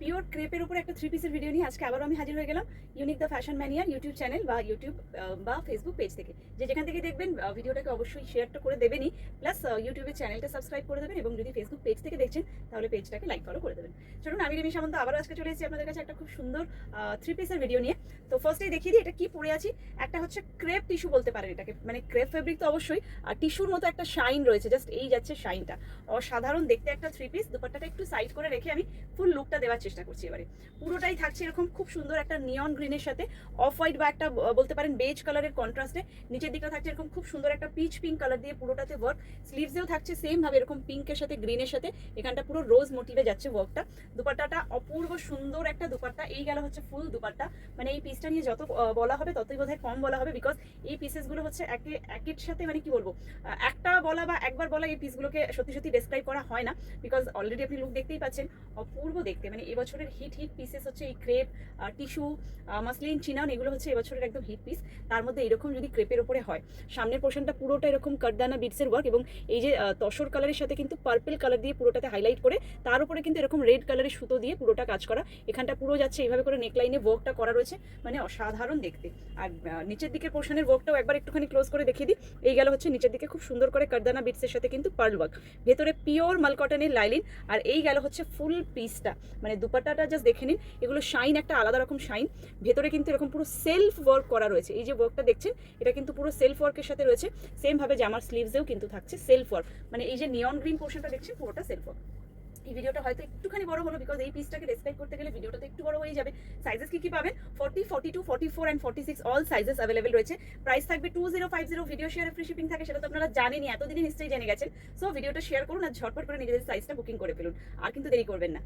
Pure ক্রেপের উপর একটা three পিসের ভিডিও নিয়ে আজকে আবারও আমি হাজির হয়ে গেলাম ইউনিক দ্য ফ্যাশন ম্যানিয়ার ইউটিউব চ্যানেল বা ইউটিউব বা ফেসবুক পেজ থেকে। যে যেখান থেকে দেখবেন ভিডিওটাকে অবশ্যই শেয়ারটা করে দেবেনই। প্লাস ইউটিউবের চ্যানেলটা সাবস্ক্রাইব করে দেবেন এবং যদি ফেসবুক পেজ থেকে দেখছেন, তাহলে পেজটাকে লাইক ফলো করে দেবেন। চলুন, আমি রেমি সামন্ত, আবারও আজকে চলে এসেছি আপনাদের কাছে একটা খুব সুন্দর থ্রি পিসের ভিডিও নিয়ে। তো ফার্স্টেই দেখিয়ে দিই, এটা কি পরে আছি? একটা হচ্ছে ক্রেপ টিস্যু বলতে পারেন এটাকে। মানে ক্রেপ ফেব্রিক তো অবশ্যই, আর টিস্যুর মতো একটা শাইন রয়েছে জাস্ট এই যাচ্ছে শাইনটা অসাধারণ দেখতে একটা থ্রি পিস দুপাট্টাটা একটু সাইড করে রেখে আমি ফুল লুকটা দেওয়ার চেষ্টা করছি এবারে। পুরোটাই থাকছে এরকম খুব সুন্দর একটা নিয়ন গ্রিনের সাথে অফ হোয়াইট বা একটা বলতে পারেন বেজ কালারের কন্ট্রাস্টে নিচের দিকে থাকছে এরকম খুব সুন্দর একটা পিচ পিঙ্ক কালার দিয়ে পুরোটাতে ওয়ার্ক স্লিভসেও থাকছে সেম ভাবে এরকম পিঙ্কের সাথে গ্রিনের সাথে। এখানটা পুরো রোজ মোটিভে যাচ্ছে ওয়ার্কটা দুপাট্টাটা অপূর্ব সুন্দর একটা দুপাট্টা। এই গেল হচ্ছে ফুল দুপাট্টা। মানে এই পিসটা নিয়ে যত বলা হবে ততই বোধহয় কম বলা হবে বিকজ এই পিসেসগুলো হচ্ছে একে, একের সাথে মানে কি বলব একটা বলা বা একবার বলা এই পিসগুলোকে সত্যি সত্যি ডেসক্রাইব করা হয় না বিকজ অলরেডি আপনি লুক দেখতেই পাচ্ছেন। অপূর্ব দেখতে। মানে এবছরের হিট হিট পিসেস হচ্ছে এই ক্রেপ টিস্যু মাসলিন চিনান এগুলো হচ্ছে এবছরের একদম হিট পিস তার মধ্যে এরকম যদি ক্রেপের উপরে হয়, সামনের পোর্শনটা পুরোটা এরকম কাটদানা বিটসের ওয়ার্ক এবং এই যে তসর কালারের সাথে কিন্তু পার্পেল কালার দিয়ে পুরোটাতে হাইলাইট করে, তার উপরে কিন্তু এরকম রেড কালারের সুতো দিয়ে পুরোটা কাজ করা। এখানটা পুরো যাচ্ছে এইভাবে করে নেকলাইনে ওয়ার্কটা করা রয়েছে মানে অসাধারণ দেখতে। আর নিচের দিকের পোর্শনের ওয়ার্কটাও একবার একটুখানি ক্লোজ করে দেখিয়ে দিই। এই গেল হচ্ছে নিচের দিকে খুব সুন্দর করে কারদানা বিটসের সাথে কিন্তু পার্ল ওয়ার্ক ভেতরে পিওর মালকটনের লাইলিন আর এই গেল হচ্ছে ফুল পিসটা মানে দুপাট্টাটা জাস্ট দেখে নিন, এগুলো শাইন একটা আলাদা রকম শাইন ভেতরে কিন্তু এরকম পুরো সেলফ ওয়ার্ক করা রয়েছে। এই যে ওয়ার্কটা দেখছেন, এটা কিন্তু পুরো সেলফ ওয়ার্কের সাথে রয়েছে। সেম ভাবে জামার স্লিভসেও কিন্তু থাকছে সেলফ ওয়ার্ক মানে এই যে নিয়ন গ্রিন পোর্শনটা দেখছেন, পুরোটা সেলফ ওয়ার্ক এই ভিডিওটা হয়তো একটুখানি বড় হলো বিকজ এই পিসটাকে ডেসক্রাইব করতে গেলে ভিডিওটা তো একটু বড় হয়ে যাবে। সাইজেস কি কি পাবেন? Forty forty two forty four and forty six all sizes available রয়েছে। প্রাইস থাকবে two zero five zero video শেয়ারে ফ্রি শিপিং থাকে, সেটা তো আপনারা জানেনই, এতদিনই নিশ্চয়ই জেনে গেছেন। সো ভিডিওটা শেয়ার করুন আর ঝটপট করে নিজেদের সাইজটা বুকিং করে ফেলুন। আর কিন্তু দেরি করবেন না।